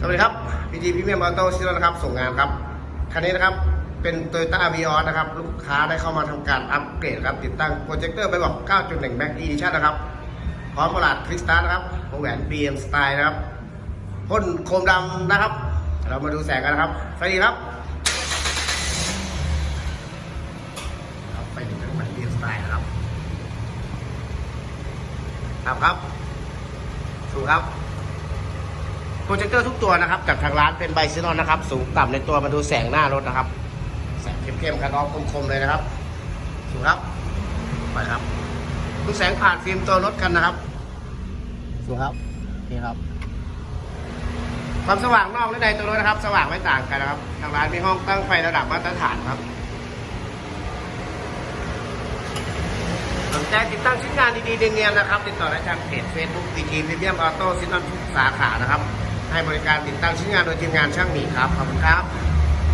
สวัสดีครับพีจีพีเมียมออโต้ชิโร่นะครับ ส่งงานครับ คันนี้นะครับ เป็น t o y ต้าวีออนะครับ ลูกค้าได้เข้ามาทำการอัปเกรดครับ ติดตั้งโปรเจคเตอร์ไปบอก 9.1 Max Edition นะครับ พร้อมประหลาดคริสตัลนะครับวงแหวน BM Style นะครับพ่นโคมดำนะครับ เรามาดูแสงกันนะครับ สวัสดีครับไปถึงวงแหวน BM Style นะครับครับครับถูครับ โปรเจคเตอร์ทุกตัวนะครับจากทางร้านเป็นไบซินอนนะครับ สูงต่ำในตัวมาดูแสงหน้ารถนะครับ แสงเข้มๆคันออฟคมๆเลยนะครับสูงครับไปครับดูแสงผ่านฟิล์มตัวรถกันนะครับสูงครับนี่ครับ ความสว่างนอกและในตัวรถนะครับ สว่างไม่ต่างกันนะครับ ทางร้านมีห้องตั้งไฟระดับมาตรฐานครับสนใจติดตั้งชิ้นงานดีๆเนียนๆนะครับ ติดต่อได้ทางเพจ Facebook ดีจีพรีเมียมออโต้ซินอนทุกสาขานะครับ ให้บริการติดตั้งชิ้นงานโดยทีมงานช่างหมีครับ ขอบคุณครับ